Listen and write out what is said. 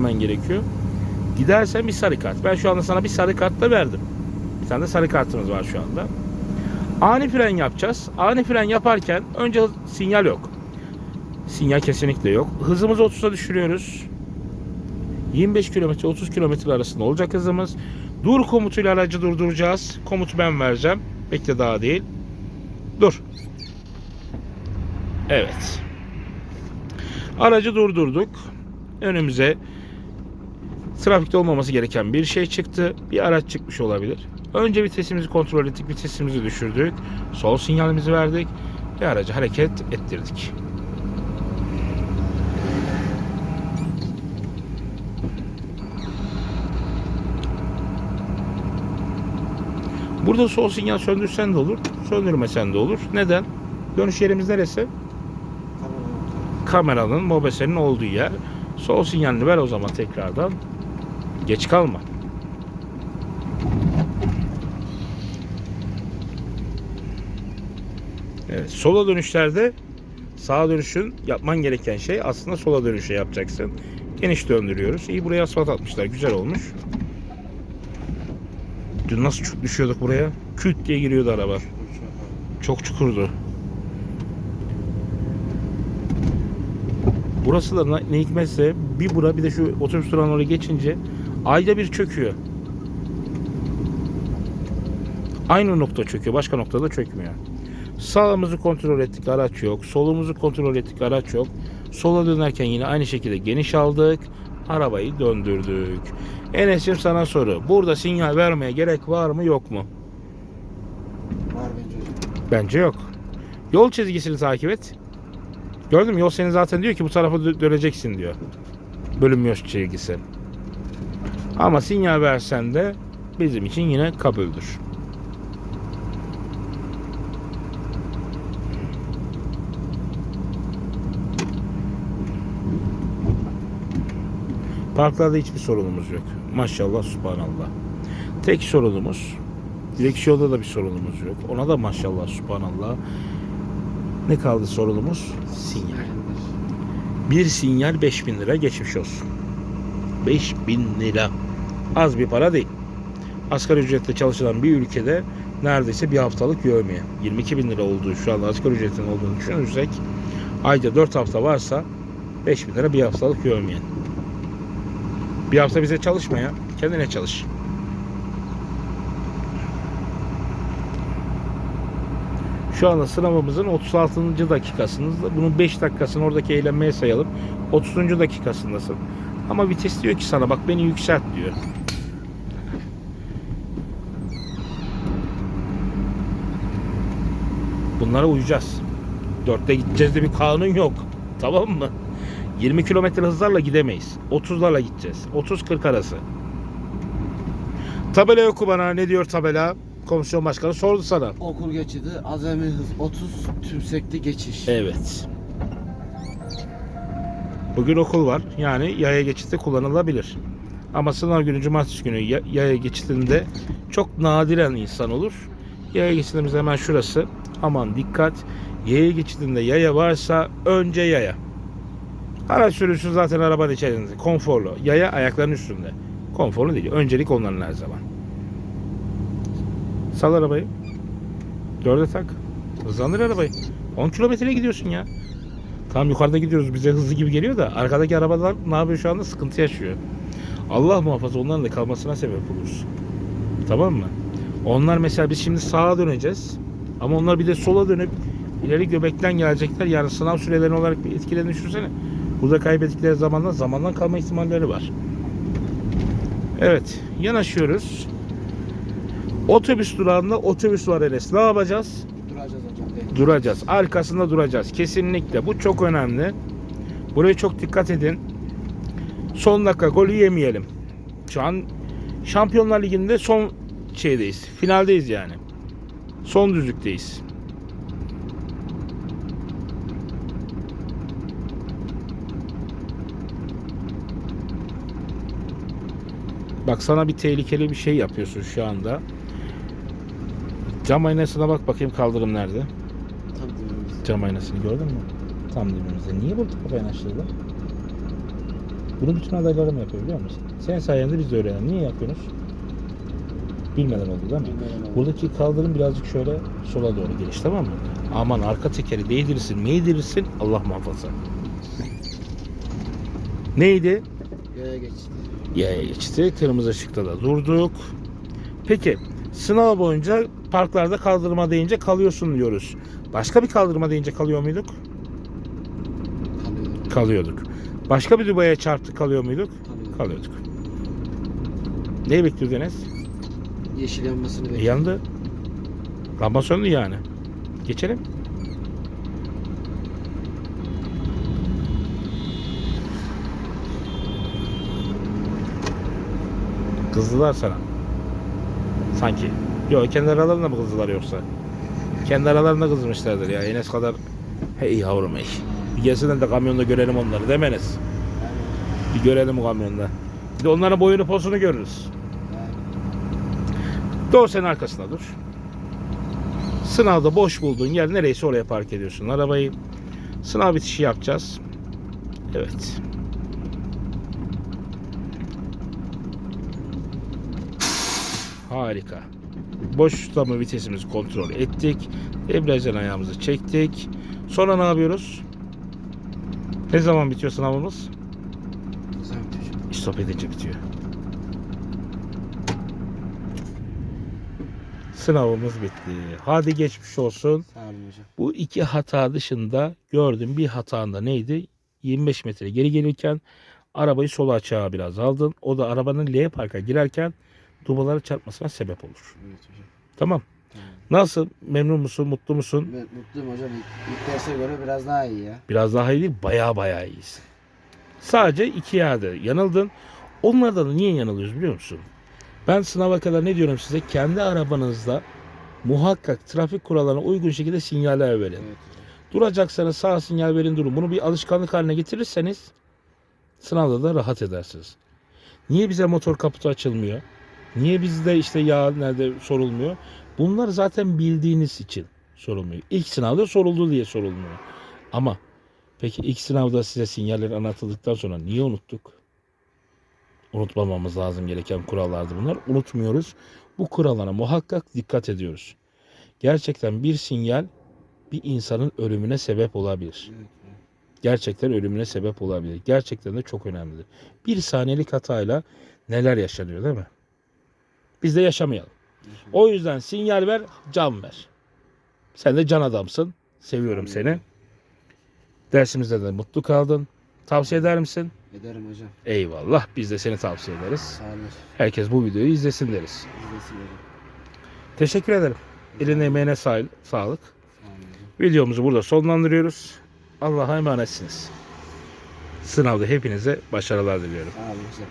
vermen gerekiyor. Gidersen bir sarı kart. Ben şu anda sana bir sarı kart da verdim. Bir tane de sarı kartımız var şu anda. Ani fren yapacağız. Ani fren yaparken önce sinyal yok. Sinyal kesinlikle yok. Hızımızı 30'a düşürüyoruz. 25 km 30 km arasında olacak hızımız. Dur komutuyla aracı durduracağız. Komutu ben vereceğim. Bekle daha değil. Dur. Evet. Aracı durdurduk. Önümüze trafikte olmaması gereken bir şey çıktı. Bir araç çıkmış olabilir. Önce vitesimizi kontrol ettik. Vitesimizi düşürdük. Sol sinyalimizi verdik. Ve aracı hareket ettirdik. Burada sol sinyal söndürsen de olur, söndürmesen de olur. Neden? Dönüş yerimiz neresi? Kameranın, mobesenin olduğu yer. Sol sinyalini ver o zaman tekrardan. Geç kalma. Evet, sola dönüşlerde sağa dönüşün yapman gereken şey aslında sola dönüşe yapacaksın. Geniş döndürüyoruz. İyi buraya asfalt atmışlar. Güzel olmuş. Dün nasıl çok düşüyorduk buraya? Küt diye giriyordu araba. Çok çukurdu. Burası da ne- hikmetse bir bura bir de şu otobüs durağına oraya geçince ayda bir çöküyor. Aynı nokta çöküyor. Başka noktada çökmüyor. Sağımızı kontrol ettik araç yok. Solumuzu kontrol ettik araç yok. Sola dönerken yine aynı şekilde geniş aldık. Arabayı döndürdük. Enes'im sana soru. Burada sinyal vermeye gerek var mı yok mu? Var bence. Bence yok. Yol çizgisini takip et. Gördün mü? Yol seni zaten diyor ki bu tarafa dö- döneceksin diyor. Bölünmüyor çizgisi. Ama sinyal versen de bizim için yine kabuldür. Parklarda hiçbir sorunumuz yok. Maşallah subhanallah. Tek sorunumuz direksiyonda da bir sorunumuz yok. Ona da maşallah subhanallah. Ne kaldı sorunumuz? Sinyal. Bir sinyal 5000 lira geçmiş olsun. 5000 lira. Az bir para değil. Asgari ücretle çalışılan bir ülkede neredeyse bir haftalık yövmeye. 22 bin lira olduğu şu anda asgari ücretin olduğunu düşünürsek ayda 4 hafta varsa 5 bin lira bir haftalık yövmeye. Bir hafta bize çalışma ya. Kendine çalış. Şu anda sınavımızın 36. dakikasında. Bunun 5 dakikasını oradaki eğlenmeye sayalım. 30. dakikasındasın. Ama vites diyor ki sana bak beni yükselt diyor. Bunlara uyacağız. 4'te gideceğiz de bir kanun yok. Tamam mı? 20 kilometre hızlarla gidemeyiz. 30'larla gideceğiz. 30-40 arası. Tabela oku bana. Ne diyor tabela? Komisyon başkanı sordu sana. Okul geçidi azami hız 30 tümsekli geçiş. Evet. Bugün okul var. Yani yaya geçitte kullanılabilir. Ama sınav günü cumartesi günü ya- yaya geçitinde çok nadiren insan olur. Yaya geçidimiz hemen şurası. Aman dikkat. Yaya geçidinde yaya varsa önce yaya. Araç sürüsü zaten arabanın içerisinde. Konforlu. Yaya ayakların üstünde. Konforlu değil. Öncelik onların her zaman. Sal arabayı. Dörde tak. Hızlandır arabayı. 10 kilometreye gidiyorsun ya. Tam yukarıda gidiyoruz. Bize hızlı gibi geliyor da arkadaki arabalar ne yapıyor şu anda? Sıkıntı yaşıyor. Allah muhafaza onların da kalmasına sebep oluruz. Tamam mı? Onlar mesela biz şimdi sağa döneceğiz. Ama onlar bir de sola dönüp ileri göbekten gelecekler. Yani sınav süreleri olarak bir etkilerini düşünsene. Burada kaybettikleri zamandan zamandan kalma ihtimalleri var. Evet. Yanaşıyoruz. Otobüs durağında otobüs var Enes. Ne yapacağız? Duracağız hocam. Duracağız. Arkasında duracağız. Kesinlikle. Bu çok önemli. Buraya çok dikkat edin. Son dakika golü yemeyelim. Şu an Şampiyonlar Ligi'nde son şeydeyiz. Finaldeyiz yani. Son düzlükteyiz. Bak sana bir tehlikeli bir şey yapıyorsun şu anda. Cam aynasına bak bakayım kaldırım nerede? Tam dibimizde. Cam aynasını gördün mü? Tam dibimizde. Niye burada kapı yanaştırdılar? Bunu bütün adaylarım yapıyor biliyor musun? Senin sayende biz de öğrenelim. Niye yapıyorsunuz? Bilmeden oldu değil mi? Bilmeden. Buradaki kaldırım birazcık şöyle sola doğru geliş tamam mı? Aman arka tekeri değdirirsin, meydirirsin Allah muhafaza. Neydi? Yaya geçti. Yaya geçti. Kırmızı ışıkta da durduk. Peki sınav boyunca parklarda kaldırma deyince kalıyorsun diyoruz. Başka bir kaldırma deyince kalıyor muyduk? Kalıyor. Kalıyorduk. Başka bir dubaya çarptık kalıyor muyduk? Kalıyor. Kalıyorduk. Neyi bekliyordu Enes? Yeşil yanmasını E, bekliyor. yandı. Lamba söndü yani. Geçelim. Kızdılar sana. Sanki. Yok kendi aralarında mı kızdılar yoksa? Kendi aralarında kızmışlardır ya. Enes kadar. Hey yavrum hey. Bir gelsinler de kamyonda görelim onları değil? Bir görelim kamyonda. Bir de onların boyunu posunu görürüz. Doğru senin arkasında dur. Sınavda boş bulduğun yer nereyse oraya park ediyorsun arabayı. Sınav bitişi yapacağız. Evet. Harika. Boşta mı vitesimizi kontrol ettik. Debriyajdan ayağımızı çektik. Sonra ne yapıyoruz? Ne zaman bitiyor sınavımız? Güzel bir çocuk. Stop edince bitiyor. Sınavımız bitti. Hadi geçmiş olsun. Sağ olun hocam. Bu iki hata dışında gördüğüm bir hatanda neydi? 25 metre geri gelirken arabayı sol açığa biraz aldın. O da arabanın L parka girerken dubalara çarpmasına sebep olur. Evet hocam. Tamam. Tamam. Nasıl? Memnun musun? Mutlu musun? Ben mutluyum hocam. İlk, ilk derse göre biraz daha iyi ya. Biraz daha iyi değil, bayağı bayağı iyisin. Sadece iki yerde yanıldın. Onlardan da niye yanılıyoruz biliyor musun? Ben sınava kadar ne diyorum size? Kendi arabanızda muhakkak trafik kurallarına uygun şekilde sinyaller verin. Evet. Duracaksanız sağ sinyal verin durun. Bunu bir alışkanlık haline getirirseniz sınavda da rahat edersiniz. Niye bize motor kaputu açılmıyor? Niye bizde işte yağ nerede sorulmuyor? Bunlar zaten bildiğiniz için sorulmuyor. İlk sınavda soruldu diye sorulmuyor. Ama peki ilk sınavda size sinyaller anlatıldıktan sonra niye unuttuk? Unutmamamız lazım gereken kurallardı bunlar. Unutmuyoruz. Bu kurallara muhakkak dikkat ediyoruz. Gerçekten bir sinyal bir insanın ölümüne sebep olabilir. Gerçekten ölümüne sebep olabilir. Gerçekten de çok önemlidir. Bir saniyelik hatayla neler yaşanıyor değil mi? Biz de yaşamayalım. O yüzden sinyal ver, can ver. Sen de can adamsın. Seviyorum seni. Dersimizde de mutlu kaldın. Tavsiye eder misin? Ederim hocam. Eyvallah. Biz de seni tavsiye ederiz. Sağ olun. Herkes bu videoyu izlesin deriz. İzlesin hocam. Teşekkür ederim. Eline emeğine sağ- sağlık. Sağ olun hocam. Videomuzu burada sonlandırıyoruz. Allah'a emanetsiniz. Sınavda hepinize başarılar diliyorum. Sağ olun hocam.